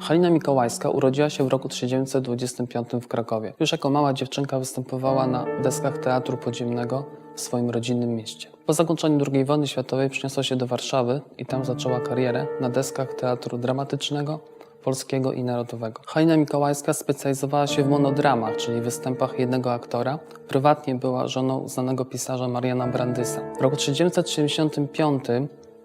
Halina Mikołajska urodziła się w roku 1925 w Krakowie. Już jako mała dziewczynka występowała na deskach Teatru Podziemnego w swoim rodzinnym mieście. Po zakończeniu II wojny światowej przyniosła się do Warszawy i tam zaczęła karierę na deskach Teatru Dramatycznego, Polskiego i Narodowego. Halina Mikołajska specjalizowała się w monodramach, czyli występach jednego aktora. Prywatnie była żoną znanego pisarza Mariana Brandysa. W roku 1975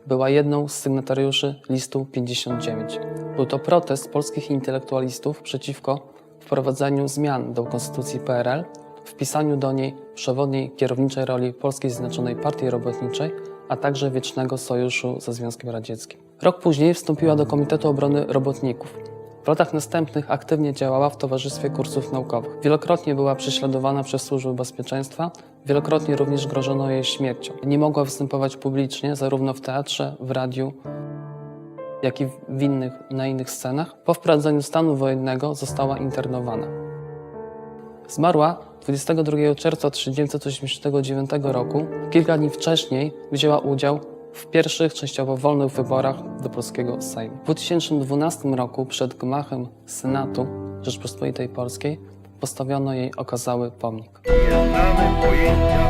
była jedną z sygnatariuszy listu 59. Był to protest polskich intelektualistów przeciwko wprowadzeniu zmian do Konstytucji PRL, wpisaniu do niej przewodniej kierowniczej roli Polskiej Zjednoczonej Partii Robotniczej, a także wiecznego sojuszu ze Związkiem Radzieckim. Rok później wstąpiła do Komitetu Obrony Robotników. W latach następnych aktywnie działała w Towarzystwie Kursów Naukowych. Wielokrotnie była prześladowana przez służby bezpieczeństwa, wielokrotnie również grożono jej śmiercią. Nie mogła występować publicznie zarówno w teatrze, w radiu, jak i w innych, na innych scenach. Po wprowadzeniu stanu wojennego została internowana. Zmarła 22 czerwca 1989 roku. Kilka dni wcześniej wzięła udział w pierwszych częściowo wolnych wyborach do polskiego Sejmu. W 2012 roku przed gmachem Senatu Rzeczpospolitej Polskiej postawiono jej okazały pomnik. Nie znamy pojęcia